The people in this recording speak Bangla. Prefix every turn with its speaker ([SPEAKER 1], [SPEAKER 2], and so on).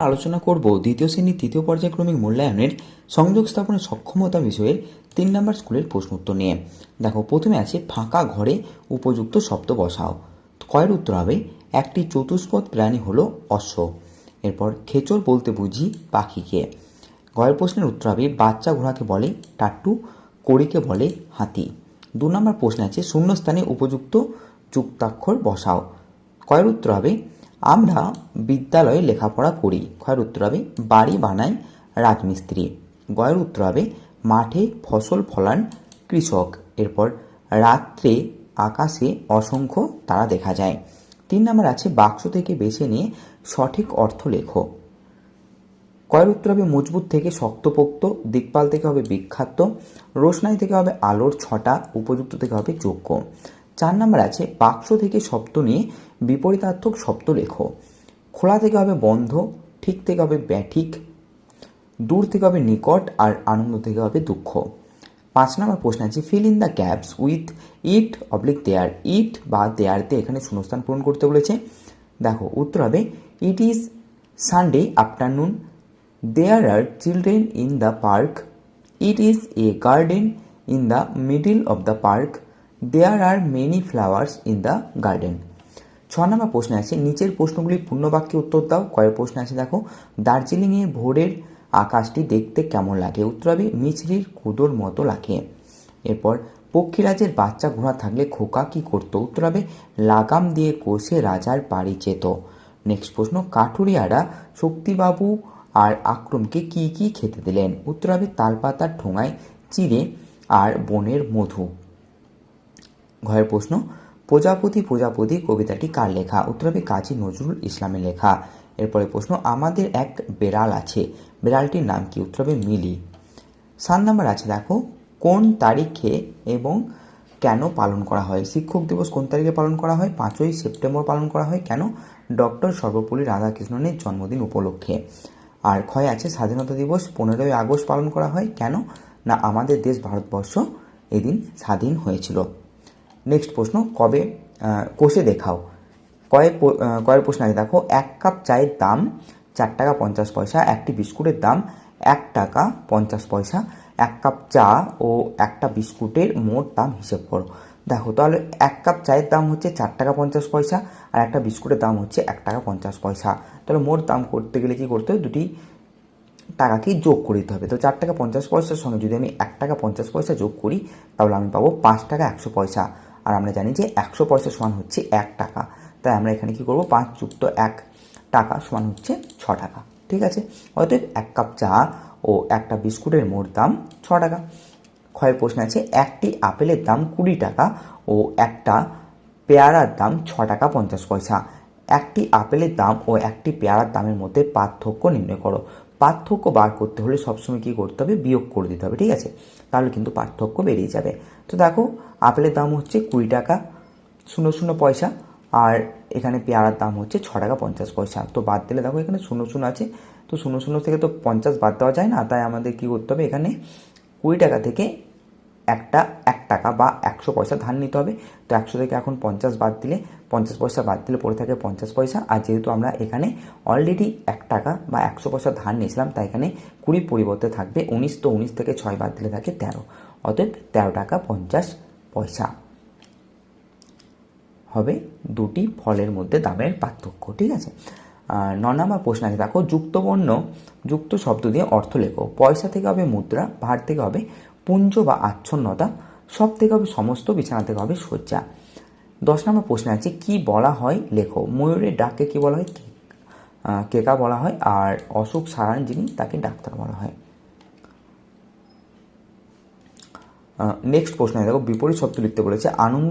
[SPEAKER 1] আলোচনা করব দ্বিতীয় শ্রেণির তৃতীয় পর্যায়ক্রমিক মূল্যায়নের সংযোগ স্থাপনের সক্ষমতা বিষয়ের তিন নম্বর স্কুলের প্রশ্ন উত্তর নিয়ে। দেখো, প্রথমে আছে, ফাঁকা ঘরে উপযুক্ত শব্দ বসাও। কয়ের উত্তর হবে, একটি চতুষ্পদ প্রাণী হলো অশ্ব। এরপর, খেচর বলতে বুঝি পাখিকে। গয়ের প্রশ্নের উত্তর হবে, বাচ্চা ঘোড়াকে বলে টাট্টু, কড়িকে বলে হাতি। দু নম্বর প্রশ্ন আছে, শূন্যস্থানে উপযুক্ত যুক্তাক্ষর বসাও। কয়ের উত্তর হবে আমরা বিদ্যালয়ে লেখাপড়া করি। ক্ষয়ের উত্তর হবে, বাড়ি বানাই রাজমিস্ত্রি। গয়ের উত্তর হবে, মাঠে ফসল ফলান কৃষক। এরপর, রাত্রে আকাশে অসংখ্য তারা দেখা যায়। তিন নম্বর আছে, বাক্স থেকে বেছে নিয়ে সঠিক অর্থ লেখো। কয়ের উত্তর হবে, মজবুত থেকে শক্তপোক্ত, দিকপাল থেকে হবে বিখ্যাত, রোশনাই থেকে হবে আলোর ছটা, উপযুক্ত থেকে হবে যোগ্য। চার নম্বর আছে, বাক্স থেকে শব্দ নিয়ে বিপরীতার্থক শব্দ লেখো। খোলা থেকে হবে বন্ধ, ঠিক থেকে হবে ব্যাঠিক, দূর থেকে হবে নিকট, আর আনন্দ থেকে হবে দুঃখ। পাঁচ নম্বর প্রশ্ন আছে fill in the gaps with it oblique there it বা দেয়ারতে এখানে শূন্যস্থান পূরণ করতে বলেছে। দেখো, উত্তর হবে it is Sunday afternoon there are children in the park it is a garden in the middle of the park there are many flowers in the garden ছ নম্বর প্রশ্ন আছে, নিচের প্রশ্নগুলি পূর্ণবাক্যে উত্তর দাও। কয়েক প্রশ্ন আছে, দেখো, দার্জিলিংয়ে ভোরের আকাশটি দেখতে কেমন লাগে? উত্তর হবে, মিছরির কুদোর মতো লাগে। এরপর, পক্ষীরাজের বাচ্চা ঘোড়া থাকলে খোকা কি করতো? উত্তর হবে, লাগাম দিয়ে কষে রাজার বাড়ি যেত। নেক্সট প্রশ্ন, কাঠুরিয়ারা শক্তিবাবু আর আক্রমকে কি কি খেতে দিলেন? উত্তর হবে, তালপাতার ঠোঙায় চিড়ে আর বনের মধু। ঘরের প্রশ্ন, প্রজাপতি প্রজাপতি, কবিতাটি কার লেখা? উত্তর হবে কাজী নজরুল ইসলামের লেখা। এরপরে প্রশ্ন, আমাদের এক বেড়াল আছে। বেড়ালটির নাম কি? উত্তর হবে মিলি। সাত নাম্বার আছে, দেখো, কোন তারিখে এবং কেন পালন করা হয়? শিক্ষক দিবস কোন তারিখে পালন করা হয়? পাঁচই সেপ্টেম্বর পালন করা হয় কেন? ডক্টর সর্বপল্লী রাধাকৃষ্ণনের জন্মদিন উপলক্ষে। আর ক্ষয় আছে, স্বাধীনতা দিবস পনেরোই আগস্ট পালন করা হয় কেন? না, আমাদের দেশ ভারতবর্ষ এদিন স্বাধীন হয়েছিল। নেক্সট প্রশ্ন, কবে কোষে দেখাও। কয়েক কয়েক প্রশ্ন আগে দেখো। এক কাপ চায়ের দাম চার টাকা পঞ্চাশ পয়সা, একটি বিস্কুটের দাম এক টাকা পঞ্চাশ পয়সা। এক কাপ চা ও একটা বিস্কুটের মোট দাম হিসেব করো। দেখো, তাহলে এক কাপ চায়ের দাম হচ্ছে চার টাকা পঞ্চাশ পয়সা আর একটা বিস্কুটের দাম হচ্ছে এক টাকা পঞ্চাশ পয়সা। তাহলে মোট দাম করতে গেলে কি করতে হবে? দুটি টাকাকেই যোগ করে দিতে হবে। তো চার টাকা পঞ্চাশ পয়সার সঙ্গে যদি আমি এক টাকা পঞ্চাশ পয়সা যোগ করি, তাহলে আমি পাবো পাঁচ টাকা একশো পয়সা। আর আমরা জানি যে একশো পয়সা সমান হচ্ছে এক টাকা। তাই আমরা এখানে কি করব? পাঁচ যুক্ত এক টাকা সমান হচ্ছে ছ টাকা। ঠিক আছে? অতএব এক কাপ চা ও একটা বিস্কুটের মোট দাম ছ টাকা। ক্ষয়ের প্রশ্ন আছে, একটি আপেলের দাম কুড়ি টাকা ও একটা পেয়ারার দাম ছ টাকা পঞ্চাশ পয়সা। একটি আপেলের দাম ও একটি পেয়ারার দামের মধ্যে পার্থক্য নির্ণয় করো। পার্থক্য বার করতে হলে সবসময় কী করতে হবে? বিয়োগ করে দিতে হবে, ঠিক আছে? তাহলে কিন্তু পার্থক্য বেরিয়ে যাবে। তো দেখো, আপেলের দাম হচ্ছে কুড়ি টাকা, শূন্য শূন্য পয়সা, আর এখানে পেয়ারার দাম হচ্ছে ছ টাকা পঞ্চাশ পয়সা। তো বাদ দিলে দেখো এখানে শূন্য শূন্য আছে। তো শূন্য শূন্য থেকে তো পঞ্চাশ বাদ দেওয়া যায় না, তাই আমাদের কী করতে হবে? এখানে কুড়ি টাকা থেকে একটা, এক টাকা বা একশো পয়সা ধার নিতে হবে। তো একশো থেকে এখন পঞ্চাশ বাদ দিলে পঞ্চাশ পয়সা বাদ দিলে পড়ে থাকে পঞ্চাশ পয়সা। আর যেহেতু আমরা এখানে অলরেডি এক টাকা বা একশো পয়সা ধার নিয়েছিলাম, তাই এখানে কুড়ি পরিবর্তে থাকবে উনিশ। তো উনিশ থেকে ছয় বাদ দিলে থাকে তেরো। অতএব তেরো টাকা পঞ্চাশ পয়সা। হবে দুটি ফলের মধ্যে দামের পার্থক্য, ঠিক আছে? ন নম্বর প্রশ্ন আছে, দেখো, যুক্তবর্ণ, যুক্ত শব্দ দিয়ে অর্থ লেখো। পয়সা থেকে হবে মুদ্রা, ভার থেকে হবে পুঞ্জ বা আচ্ছন্নতা। সব থেকে হবে, সমস্ত বিছানা থেকে হবে শয্যা। দশ নম্বর প্রশ্ন আছে, কি বলা হয়? লেখো, ময়ূরের ডাককে কি বলা হয়? কেকা বলা হয়, আর অসুখ সারান যিনি, তাকে ডাক্তার বলা হয়। নেক্সট প্রশ্ন দেখো, বিপরীত শব্দ লিখতে বলেছে, আনন্দ